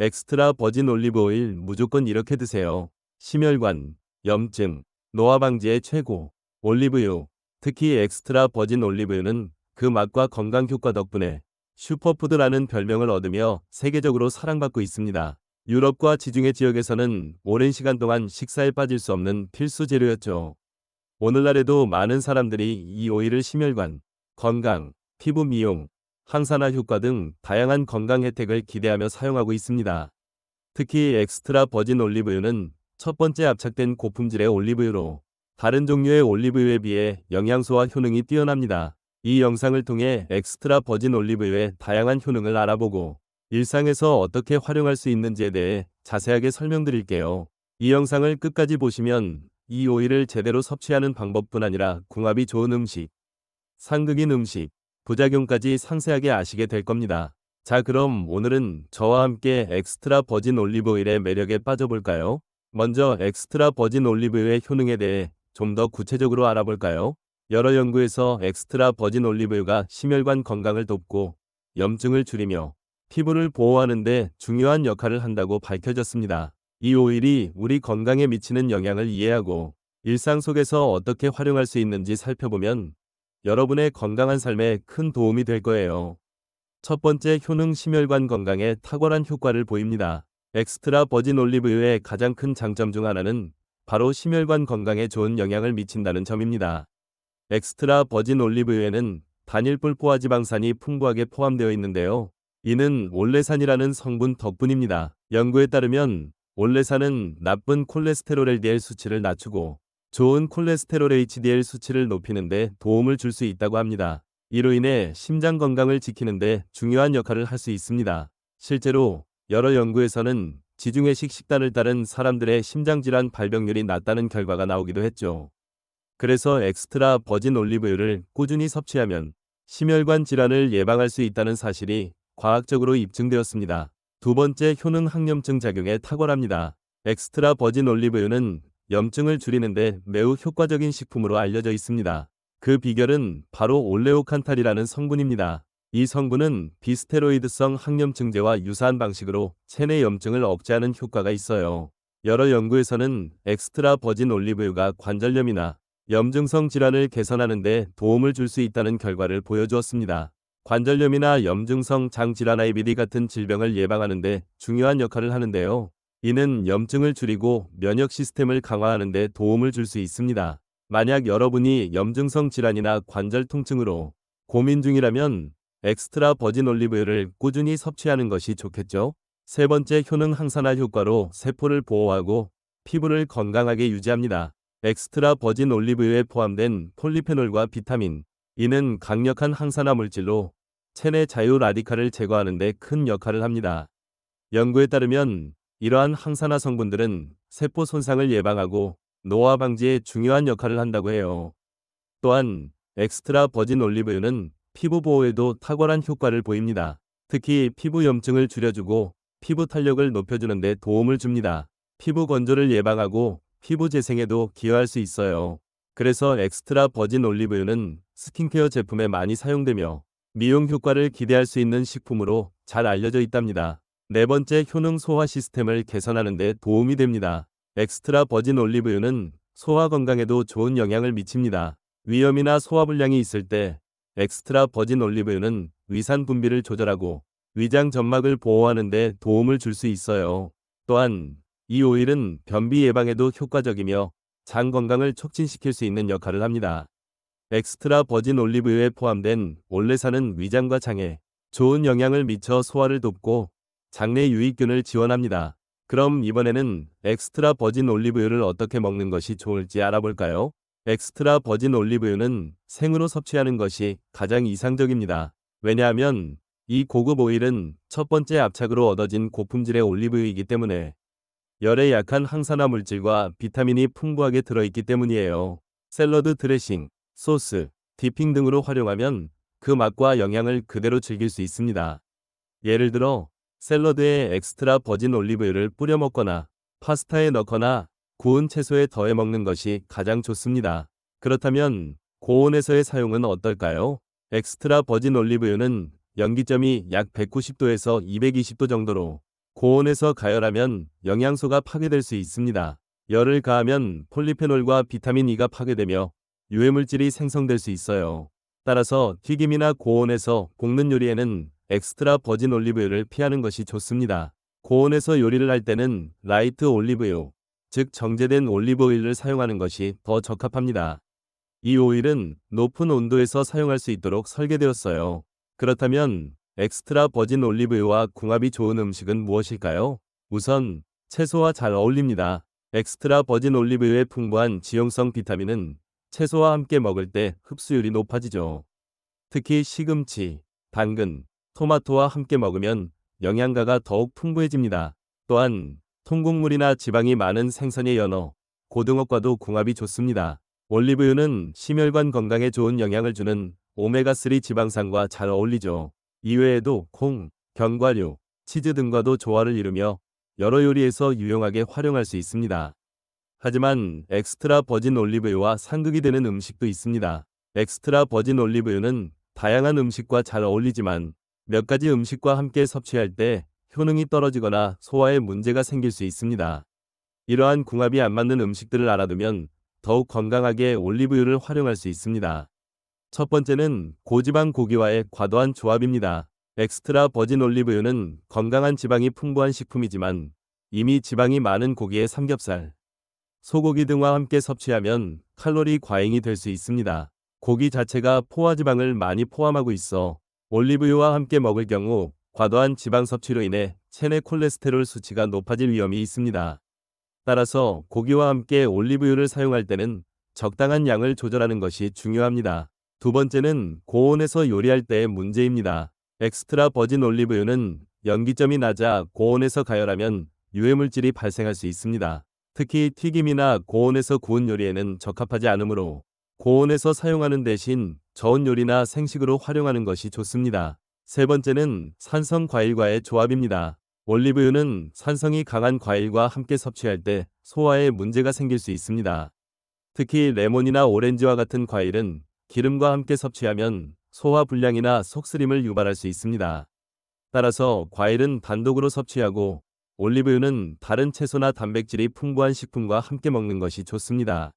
엑스트라 버진 올리브 오일 무조건 이렇게 드세요. 심혈관, 염증, 노화 방지에 최고. 올리브유, 특히 엑스트라 버진 올리브유는 그 맛과 건강 효과 덕분에 슈퍼푸드라는 별명을 얻으며 세계적으로 사랑받고 있습니다. 유럽과 지중해 지역에서는 오랜 시간 동안 식사에 빠질 수 없는 필수 재료였죠. 오늘날에도 많은 사람들이 이 오일을 심혈관, 건강, 피부 미용, 항산화 효과 등 다양한 건강 혜택을 기대하며 사용하고 있습니다. 특히 엑스트라 버진 올리브유는 첫 번째 압착된 고품질의 올리브유로 다른 종류의 올리브유에 비해 영양소와 효능이 뛰어납니다. 이 영상을 통해 엑스트라 버진 올리브유의 다양한 효능을 알아보고 일상에서 어떻게 활용할 수 있는지에 대해 자세하게 설명드릴게요. 이 영상을 끝까지 보시면 이 오일을 제대로 섭취하는 방법뿐 아니라 궁합이 좋은 음식, 상극인 음식, 부작용까지 상세하게 아시게 될 겁니다. 자 그럼 오늘은 저와 함께 엑스트라 버진 올리브 오일의 매력에 빠져볼까요? 먼저 엑스트라 버진 올리브유의 효능에 대해 좀 더 구체적으로 알아볼까요? 여러 연구에서 엑스트라 버진 올리브유가 심혈관 건강을 돕고 염증을 줄이며 피부를 보호하는 데 중요한 역할을 한다고 밝혀졌습니다. 이 오일이 우리 건강에 미치는 영향을 이해하고 일상 속에서 어떻게 활용할 수 있는지 살펴보면 여러분의 건강한 삶에 큰 도움이 될 거예요. 첫 번째 효능 심혈관 건강에 탁월한 효과를 보입니다. 엑스트라 버진 올리브유의 가장 큰 장점 중 하나는 바로 심혈관 건강에 좋은 영향을 미친다는 점입니다. 엑스트라 버진 올리브유에는 단일 불포화 지방산이 풍부하게 포함되어 있는데요. 이는 올레산이라는 성분 덕분입니다. 연구에 따르면 올레산은 나쁜 콜레스테롤 LDL 수치를 낮추고 좋은 콜레스테롤 HDL 수치를 높이는 데 도움을 줄 수 있다고 합니다. 이로 인해 심장 건강을 지키는 데 중요한 역할을 할 수 있습니다. 실제로 여러 연구에서는 지중해식 식단을 따른 사람들의 심장질환 발병률이 낮다는 결과가 나오기도 했죠. 그래서 엑스트라 버진 올리브유를 꾸준히 섭취하면 심혈관 질환을 예방할 수 있다는 사실이 과학적으로 입증되었습니다. 두 번째 효능 항염증 작용에 탁월합니다. 엑스트라 버진 올리브유는 염증을 줄이는데 매우 효과적인 식품으로 알려져 있습니다. 그 비결은 바로 올레오칸탈이라는 성분입니다. 이 성분은 비스테로이드성 항염증제와 유사한 방식으로 체내 염증을 억제하는 효과가 있어요. 여러 연구에서는 엑스트라 버진 올리브유가 관절염이나 염증성 질환을 개선하는 데 도움을 줄 수 있다는 결과를 보여주었습니다. 관절염이나 염증성 장질환 IBD 같은 질병을 예방하는 데 중요한 역할을 하는데요. 이는 염증을 줄이고 면역 시스템을 강화하는 데 도움을 줄 수 있습니다. 만약 여러분이 염증성 질환이나 관절 통증으로 고민 중이라면 엑스트라 버진 올리브유를 꾸준히 섭취하는 것이 좋겠죠. 세 번째 효능 항산화 효과로 세포를 보호하고 피부를 건강하게 유지합니다. 엑스트라 버진 올리브유에 포함된 폴리페놀과 비타민, 이는 강력한 항산화 물질로 체내 자유 라디칼을 제거하는 데 큰 역할을 합니다. 연구에 따르면 이러한 항산화 성분들은 세포 손상을 예방하고 노화 방지에 중요한 역할을 한다고 해요. 또한 엑스트라 버진 올리브유는 피부 보호에도 탁월한 효과를 보입니다. 특히 피부 염증을 줄여주고 피부 탄력을 높여주는 데 도움을 줍니다. 피부 건조를 예방하고 피부 재생에도 기여할 수 있어요. 그래서 엑스트라 버진 올리브유는 스킨케어 제품에 많이 사용되며 미용 효과를 기대할 수 있는 식품으로 잘 알려져 있답니다. 네 번째 효능 소화 시스템을 개선하는 데 도움이 됩니다. 엑스트라 버진 올리브유는 소화 건강에도 좋은 영향을 미칩니다. 위염이나 소화불량이 있을 때 엑스트라 버진 올리브유는 위산 분비를 조절하고 위장 점막을 보호하는 데 도움을 줄 수 있어요. 또한 이 오일은 변비 예방에도 효과적이며 장 건강을 촉진시킬 수 있는 역할을 합니다. 엑스트라 버진 올리브유에 포함된 올레산은 위장과 장에 좋은 영향을 미쳐 소화를 돕고 장내 유익균을 지원합니다. 그럼 이번에는 엑스트라 버진 올리브유를 어떻게 먹는 것이 좋을지 알아볼까요? 엑스트라 버진 올리브유는 생으로 섭취하는 것이 가장 이상적입니다. 왜냐하면 이 고급 오일은 첫 번째 압착으로 얻어진 고품질의 올리브유이기 때문에 열에 약한 항산화 물질과 비타민이 풍부하게 들어있기 때문이에요. 샐러드 드레싱, 소스, 디핑 등으로 활용하면 그 맛과 영양을 그대로 즐길 수 있습니다. 예를 들어 샐러드에 엑스트라 버진 올리브유를 뿌려 먹거나 파스타에 넣거나 구운 채소에 더해 먹는 것이 가장 좋습니다. 그렇다면 고온에서의 사용은 어떨까요? 엑스트라 버진 올리브유는 연기점이 약 190도에서 220도 정도로 고온에서 가열하면 영양소가 파괴될 수 있습니다. 열을 가하면 폴리페놀과 비타민 E가 파괴되며 유해물질이 생성될 수 있어요. 따라서 튀김이나 고온에서 볶는 요리에는 엑스트라 버진 올리브유를 피하는 것이 좋습니다. 고온에서 요리를 할 때는 라이트 올리브유, 즉 정제된 올리브 오일을 사용하는 것이 더 적합합니다. 이 오일은 높은 온도에서 사용할 수 있도록 설계되었어요. 그렇다면 엑스트라 버진 올리브유와 궁합이 좋은 음식은 무엇일까요? 우선 채소와 잘 어울립니다. 엑스트라 버진 올리브유의 풍부한 지용성 비타민은 채소와 함께 먹을 때 흡수율이 높아지죠. 특히 시금치, 당근, 토마토와 함께 먹으면 영양가가 더욱 풍부해집니다. 또한 통곡물이나 지방이 많은 생선의 연어, 고등어과도 궁합이 좋습니다. 올리브유는 심혈관 건강에 좋은 영향을 주는 오메가3 지방산과 잘 어울리죠. 이외에도 콩, 견과류, 치즈 등과도 조화를 이루며 여러 요리에서 유용하게 활용할 수 있습니다. 하지만 엑스트라 버진 올리브유와 상극이 되는 음식도 있습니다. 엑스트라 버진 올리브유는 다양한 음식과 잘 어울리지만 몇 가지 음식과 함께 섭취할 때 효능이 떨어지거나 소화에 문제가 생길 수 있습니다. 이러한 궁합이 안 맞는 음식들을 알아두면 더욱 건강하게 올리브유를 활용할 수 있습니다. 첫 번째는 고지방 고기와의 과도한 조합입니다. 엑스트라 버진 올리브유는 건강한 지방이 풍부한 식품이지만 이미 지방이 많은 고기의 삼겹살, 소고기 등과 함께 섭취하면 칼로리 과잉이 될 수 있습니다. 고기 자체가 포화지방을 많이 포함하고 있어 올리브유와 함께 먹을 경우 과도한 지방 섭취로 인해 체내 콜레스테롤 수치가 높아질 위험이 있습니다. 따라서 고기와 함께 올리브유를 사용할 때는 적당한 양을 조절하는 것이 중요합니다. 두 번째는 고온에서 요리할 때의 문제입니다. 엑스트라 버진 올리브유는 연기점이 낮아 고온에서 가열하면 유해물질이 발생할 수 있습니다. 특히 튀김이나 고온에서 구운 요리에는 적합하지 않으므로 고온에서 사용하는 대신 저온 요리나 생식으로 활용하는 것이 좋습니다. 세 번째는 산성 과일과의 조합입니다. 올리브유는 산성이 강한 과일과 함께 섭취할 때 소화에 문제가 생길 수 있습니다. 특히 레몬이나 오렌지와 같은 과일은 기름과 함께 섭취하면 소화 불량이나 속쓰림을 유발할 수 있습니다. 따라서 과일은 단독으로 섭취하고 올리브유는 다른 채소나 단백질이 풍부한 식품과 함께 먹는 것이 좋습니다.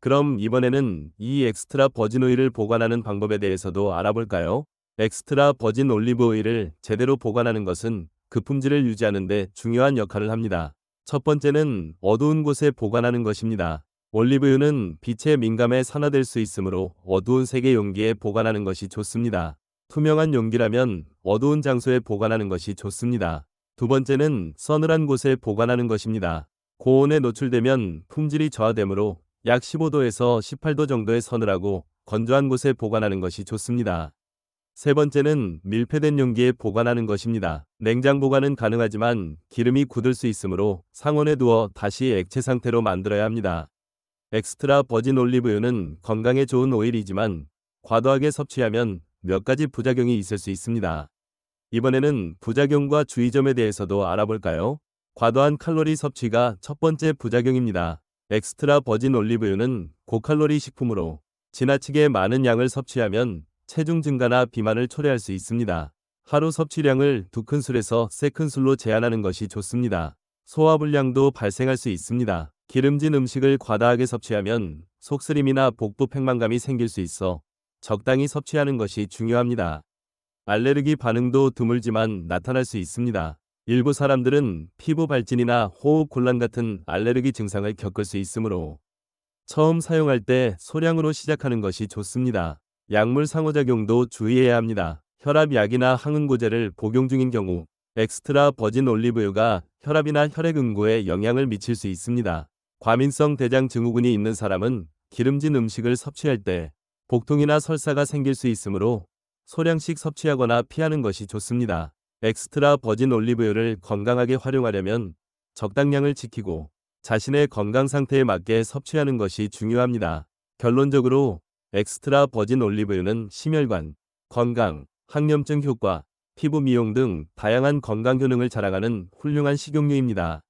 그럼 이번에는 이 엑스트라 버진 오일을 보관하는 방법에 대해서도 알아볼까요? 엑스트라 버진 올리브 오일을 제대로 보관하는 것은 그 품질을 유지하는 데 중요한 역할을 합니다. 첫 번째는 어두운 곳에 보관하는 것입니다. 올리브유는 빛에 민감해 산화될 수 있으므로 어두운 색의 용기에 보관하는 것이 좋습니다. 투명한 용기라면 어두운 장소에 보관하는 것이 좋습니다. 두 번째는 서늘한 곳에 보관하는 것입니다. 고온에 노출되면 품질이 저하되므로 약 15도에서 18도 정도의 서늘하고 건조한 곳에 보관하는 것이 좋습니다. 세 번째는 밀폐된 용기에 보관하는 것입니다. 냉장 보관은 가능하지만 기름이 굳을 수 있으므로 상온에 두어 다시 액체 상태로 만들어야 합니다. 엑스트라 버진 올리브유는 건강에 좋은 오일이지만 과도하게 섭취하면 몇 가지 부작용이 있을 수 있습니다. 이번에는 부작용과 주의점에 대해서도 알아볼까요? 과도한 칼로리 섭취가 첫 번째 부작용입니다. 엑스트라 버진 올리브유는 고칼로리 식품으로 지나치게 많은 양을 섭취하면 체중 증가나 비만을 초래할 수 있습니다. 하루 섭취량을 두 큰술에서 세 큰술로 제한하는 것이 좋습니다. 소화불량도 발생할 수 있습니다. 기름진 음식을 과다하게 섭취하면 속쓰림이나 복부 팽만감이 생길 수 있어 적당히 섭취하는 것이 중요합니다. 알레르기 반응도 드물지만 나타날 수 있습니다. 일부 사람들은 피부 발진이나 호흡 곤란 같은 알레르기 증상을 겪을 수 있으므로 처음 사용할 때 소량으로 시작하는 것이 좋습니다. 약물 상호작용도 주의해야 합니다. 혈압약이나 항응고제를 복용 중인 경우 엑스트라 버진 올리브유가 혈압이나 혈액 응고에 영향을 미칠 수 있습니다. 과민성 대장 증후군이 있는 사람은 기름진 음식을 섭취할 때 복통이나 설사가 생길 수 있으므로 소량씩 섭취하거나 피하는 것이 좋습니다. 엑스트라 버진 올리브유를 건강하게 활용하려면 적당량을 지키고 자신의 건강 상태에 맞게 섭취하는 것이 중요합니다. 결론적으로 엑스트라 버진 올리브유는 심혈관, 건강, 항염증 효과, 피부 미용 등 다양한 건강 효능을 자랑하는 훌륭한 식용유입니다.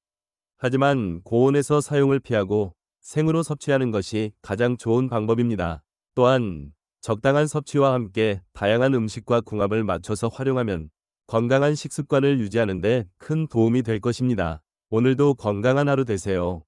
하지만 고온에서 사용을 피하고 생으로 섭취하는 것이 가장 좋은 방법입니다. 또한 적당한 섭취와 함께 다양한 음식과 궁합을 맞춰서 활용하면 건강한 식습관을 유지하는 데 큰 도움이 될 것입니다. 오늘도 건강한 하루 되세요.